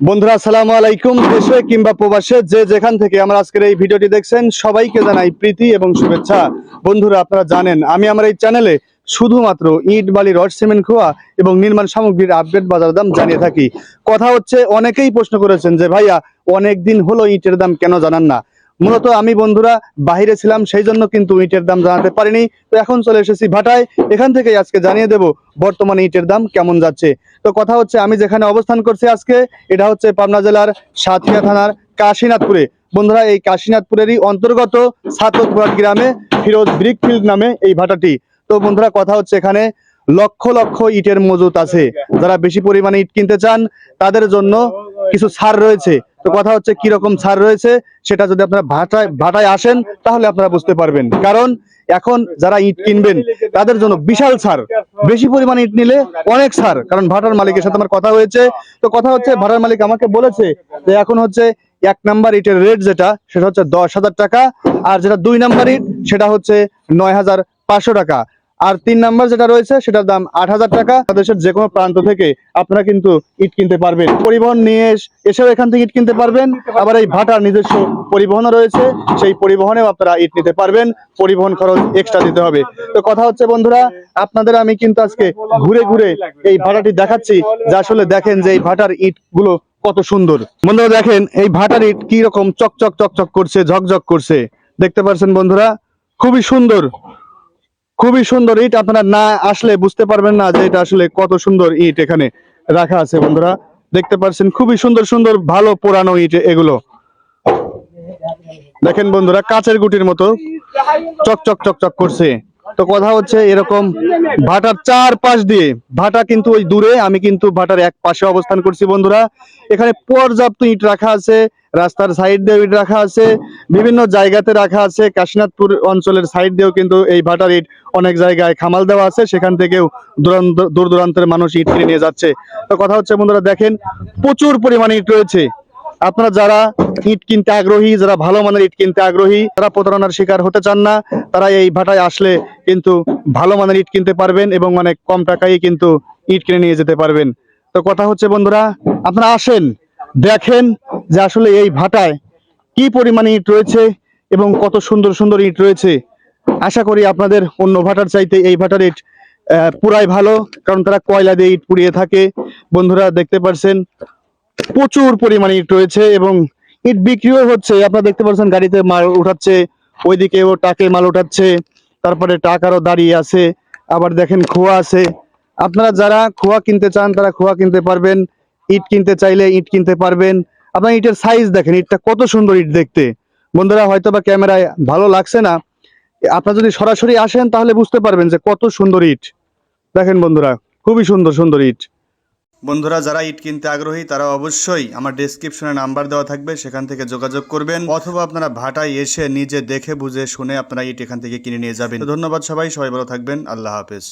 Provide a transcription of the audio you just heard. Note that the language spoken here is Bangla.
বন্ধুরা, আসসালামু আলাইকুম দেশে কিংবা প্রবাসে। যে যেখান থেকে আমরা আজকের এই ভিডিওটি দেখছেন, সবাইকে জানাই প্রীতি এবং শুভেচ্ছা। বন্ধুরা, আপনারা জানেন, আমি আমার এই চ্যানেলে শুধুমাত্র ইট বালি রড, সিমেন্ট, খোয়া এবং নির্মাণ সামগ্রীর আপডেট বাজার দাম জানিয়ে থাকি। কথা হচ্ছে, অনেকেই প্রশ্ন করেছেন যে, ভাইয়া অনেক দিন হলো ইটের দাম কেন জানান না? মূলত আমি বন্ধুরা বাইরে ছিলাম, সেই জন্য কিন্তু ইটের দাম জানাতে পারিনি। তো এখন চলে এসেছি ভাটায়। এখান থেকেই আজকে জানিয়ে দেব বর্তমানে ইটের দাম কেমন যাচ্ছে। তো কথা হচ্ছে, আমি যেখানে অবস্থান করছি আজকে, এটা হচ্ছে পাবনা জেলার সাতক্ষীরা থানার কাশীনাথপুরে। বন্ধুরা, এই কাশীনাথপুরেরই অন্তর্গত সাতকপুর গ্রামে ফিরোজ ব্রিকফিল্ড নামে এই ভাটাটি। তো বন্ধুরা, কথা হচ্ছে এখানে লক্ষ লক্ষ ইটের মজুত আছে। যারা বেশি পরিমাণে ইট কিনতে চান, তাদের জন্য কিছু ছাড় রয়েছে। তো কথা হচ্ছে কি রকম ছাড় রয়েছে, সেটা যদি আপনারা ভাটায় ভাটায় আসেন, তাহলে আপনারা বুঝতে পারবেন। কারণ এখন যারা ইট কিনবেন, তাদের জন্য বিশাল ছাড় বেশি পরিমাণে ইট নিলে অনেক ছাড় কারণ ভাটার মালিকের সাথে আমার কথা হয়েছে। তো কথা হচ্ছে, ভাটার মালিক আমাকে বলেছে যে এখন হচ্ছে এক নাম্বার ইটের রেট যেটা, সেটা হচ্ছে দশ হাজার টাকা, আর যেটা দুই নাম্বার ইট, সেটা হচ্ছে নয় হাজার পাঁচশো টাকা। আর তিন নাম্বার যেটা রয়েছে, সেটার দাম আট হাজার টাকা। দেশের যে কোনো প্রান্ত থেকে আপনারা কিন্তু ইট কিনতে পারবেন। পরিবহন নিয়ে এস- এসেও এখান থেকে ইট কিনতে পারবেন। আবার এই ভাটার নিজস্ব পরিবহনও রয়েছে। সেই পরিবহনেও আপনারা ইট নিতে পারবেন। পরিবহন খরচ এক্সট্রা দিতে হবে। তো কথা হচ্ছে, বন্ধুরা, আপনাদের আমি কিন্তু আজকে ঘুরে ঘুরে এই ভাটাটি দেখাচ্ছি। যে আসলে দেখেন যে এই ভাটার ইটগুলো কত সুন্দর। বন্ধুরা, দেখেন, এই ভাটার ইট কি রকম চকচক চকচক করছে, ঝকঝক করছে। দেখতে পাচ্ছেন বন্ধুরা? খুবই সুন্দর। খুবই সুন্দর ইট, আপনারা না আসলে বুঝতে পারবেন না যে এটা আসলে কত সুন্দর ইট এখানে রাখা আছে, বন্ধুরা। দেখতে পাচ্ছেন, খুবই সুন্দর সুন্দর, ভালো পুরানো ইট এগুলো। দেখেন, বন্ধুরা, কাচের গুটির মতো চকচক চকচক করছে। তো কথা হচ্ছে, এরকম ভাটার চার পাশ দিয়ে, ভাটা কিন্তু ওই দূরে, আমি কিন্তু ভাটার এক পাশে অবস্থান করছি, বন্ধুরা। এখানে পর্যাপ্ত ইট রাখা আছে রাস্তার সাইড দিয়ে ইট রাখা আছে, বিভিন্ন জায়গাতে রাখা আছে। কাশীনাথপুর অঞ্চলের সাইড দিয়েও কিন্তু এই ভাটার ইট অনেক জায়গায় খামাল দেওয়া আছে। সেখান থেকেও দূর দূরান্তের মানুষ ইট কিনে নিয়ে যাচ্ছে। তো কথা হচ্ছে, বন্ধুরা, দেখেন, প্রচুর পরিমাণে ইট রয়েছে। আপনারা যারা ইট কিনতে আগ্রহী, যারা ভালো মানের ইট কিনতে আগ্রহী, তারা প্রতারণার শিকার হতে চান না। তারা এই ভাটায় আসলে কিন্তু ভালো মানের ইট কিনতে পারবেন এবং অনেক কম টাকায় কিন্তু ইট কিনে নিয়ে যেতে পারবেন। তো কথা হচ্ছে, বন্ধুরা, আপনারা আসেন, দেখেন যে আসলে এই ভাটায় কি পরিমাণে ইট রয়েছে এবং কত সুন্দর সুন্দর ইট রয়েছে। আশা করি আপনাদের অন্য ভাটার চাইতে এই ভাটার ইট পুরাই ভালো, কারণ তারা কয়লা দিয়ে ইট পুড়িয়ে থাকে। বন্ধুরা, দেখতে পারছেন, প্রচুর পরিমাণে ইট রয়েছে এবং ইট বিক্রিও হচ্ছে। আপনারা দেখতে পাচ্ছেন গাড়িতে মাল উঠাচ্ছে, ওইদিকে ও টাকে মাল উঠাচ্ছে, তারপরে টাকারও দাঁড়িয়ে আছে, আবার দেখেন খোয়া আছে। আপনারা যারা খোয়া কিনতে চান, তারা খোয়া কিনতে পারবেন, ইট কিনতে চাইলে ইট কিনতে পারবেন। আপনার ইটের সাইজ দেখেন, ইটটা কত সুন্দর ইট দেখতে। বন্ধুরা, হয়তো বা ক্যামেরায় ভালো লাগছে না। আপনারা যদি সরাসরি আসেন, তাহলে বুঝতে পারবেন যে কত সুন্দর ইট। দেখেন বন্ধুরা, খুবই সুন্দর সুন্দর ইট। বন্ধুরা, যারা ইট কিনতে আগ্রহী, তারা অবশ্যই আমার ডেসক্রিপশনে নাম্বার দেওয়া থাকবে, সেখান থেকে যোগাযোগ করবেন। অথবা আপনারা ভাটায় এসে নিজে দেখে বুঝে শুনে আপনারা ইট এখান থেকে কিনে নিয়ে যাবেন। ধন্যবাদ সবাই সবাই ভালো থাকবেন, আল্লাহ হাফেজ।